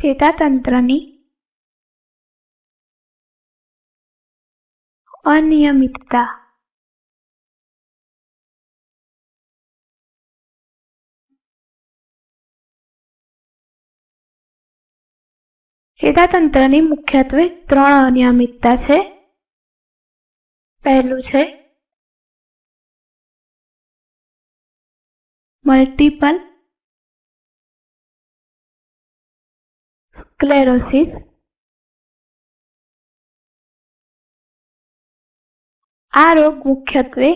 ચેતાતંત્રની અનિયમિતતા. ચેતાતંત્રની મુખ્યત્વે ત્રણ અનિયમિતતા છે. પહેલું છે મલ્ટિપલ સ્ક્લેરોસિસ આ રોગ મુખ્યત્વે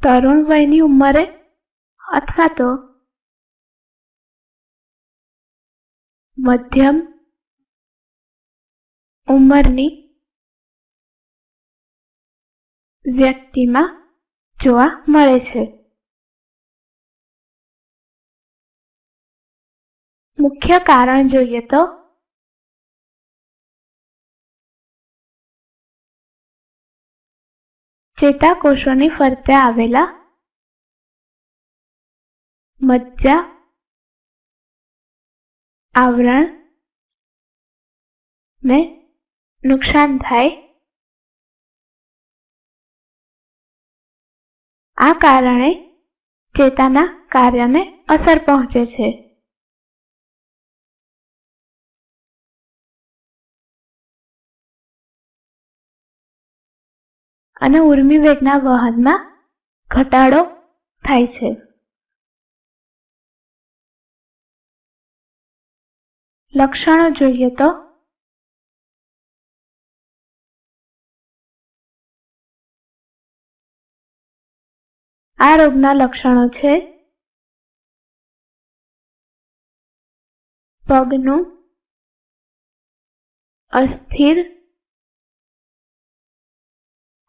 તરુણ વયની ઉંમરે અથવા તો મધ્યમ ઉંમરની વ્યક્તિમાં જોવા મળે છે. મુખ્ય કારણ જોઈએ તો ચેતાકોષોની ફરતે આવેલા મજ્જા, આવરણ ને નુકસાન થાય આ કારણે ચેતાના કાર્યને અસર પહોંચે છે. અને ઉર્મી વેગના વહનમાં ઘટાડો થાય છે. લક્ષણો જોઈએ તો આ રોગના લક્ષણો છે. પગનું અસ્થિર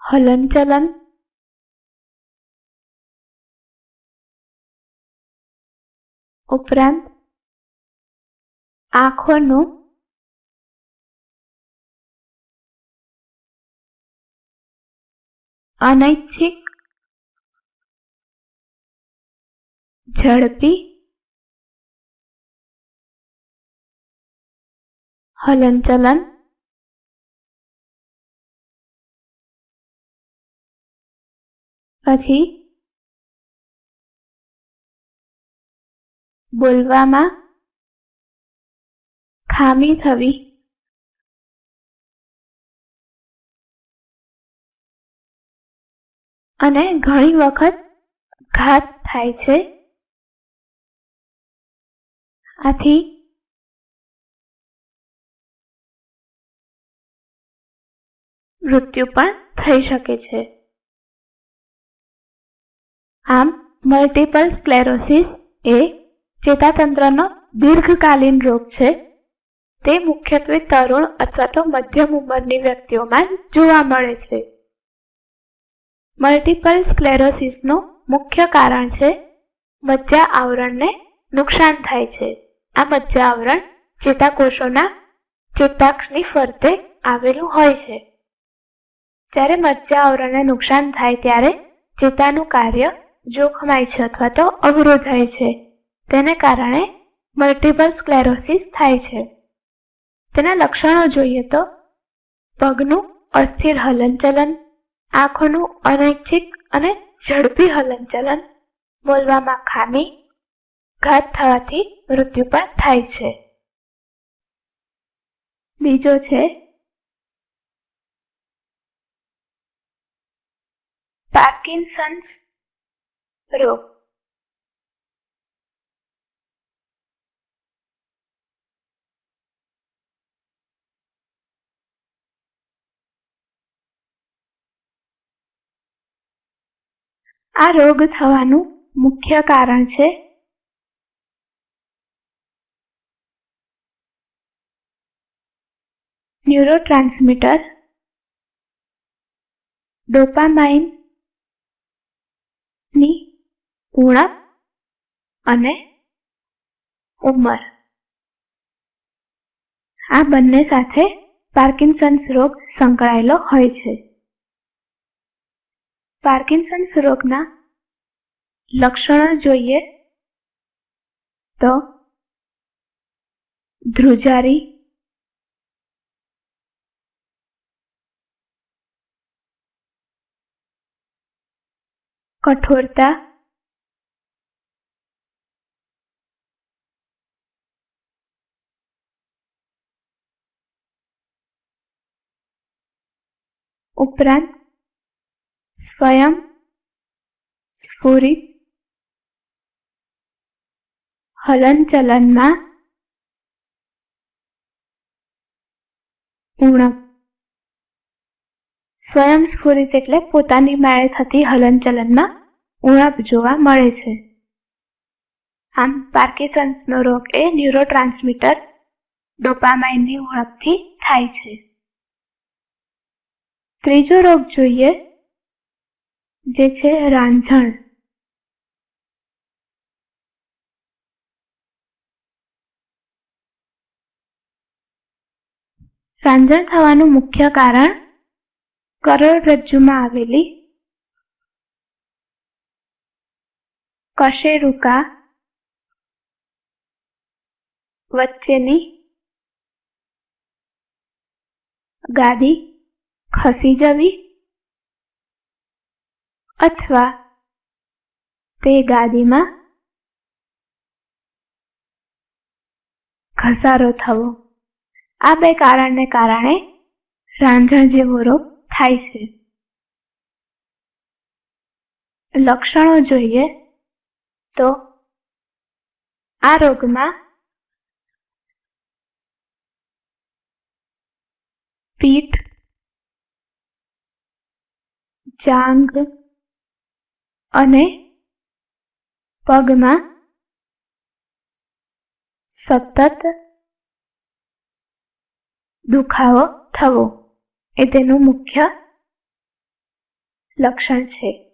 હલનચલન. ઉપરાંત આંખોનું અનૈચ્છિક ઝડપી હલનચલન પછી બોલવામાં ખામી થવી અને ઘણી વખત ઘાત થાય છે. આથી મૃત્યુ પણ થઈ શકે છે. આમ મલ્ટિપલ સ્ક્લેરોસિસ એ ચેતાતંત્રનો દીર્ઘકાલીન રોગ છે. તે મુખ્યત્વે તરુણ અથવા તો મધ્યમ ઉંમરની વ્યક્તિઓમાં જોવા મળે છે. મલ્ટિપલ સ્ક્લેરોસિસનું મુખ્ય કારણ છે મજ્જા આવરણને નુકસાન થાય છે. આ મજ્જા આવરણ ચેતાકોષોના ચેતાક્ષની ફરતે આવેલું હોય છે. જ્યારે મજ્જા આવરણને નુકસાન થાય ત્યારે ચેતાનું કાર્ય જોખમાય છે અથવા તો અવરોધાય છે. તેને કારણે મલ્ટિપલ સ્ક્લેરોસિસ થાય છે. તેના લક્ષણો જોઈએ તો પગનું અસ્થિર હલનચલન, આંખોનું અનૈચ્છિક અને ઝડપી હલનચલન, બોલવામાં ખામી ઘાત થવાથી મૃત્યુ પણ થાય છે. બીજો છે, પાર્કિન્સન્સ રોગ. આ રોગ થવાનું મુખ્ય કારણ છે ન્યુરોટ્રાન્સમીટર ડોપામાઇન ઉણપ અને ઉંમર. આ બંને સાથે પાર્કિન્સન્સ રોગ સંકળાયેલો હોય છે. પાર્કિન્સન્સ રોગના લક્ષણો જોઈએ તો ધ્રુજારી કઠોરતા ઉપરાંત સ્વયં સ્ફુરિત હલનચલનમાં ઉણપ સ્વયંસ્ફુરિત એટલે પોતાની માળે થતી હલનચલનમાં ઉણપ જોવા મળે છે. આમ પાર્કિસન્સનો રોગ એ ન્યુરોટ્રાન્સમીટર ડોપામાઇનની ઉણપથી થાય છે. ત્રીજો રોગ જોઈએ જે છે રાંઝણ. રાંઝણ થવાનું મુખ્ય કારણ કરોડરજ્જુમાં આવેલી કશેરુકા વચ્ચેની ગાદી ખસી જવી અથવા તે ગાદીમાં ઘસારો થવો. આ બે કારણને કારણે રાંઝણ જેવો રોગ થાય છે. લક્ષણો જોઈએ તો આ રોગમાં પીઠ જાંગ અને પગમાં સતત દુખાવો થવો. એ તેનું મુખ્ય લક્ષણ છે.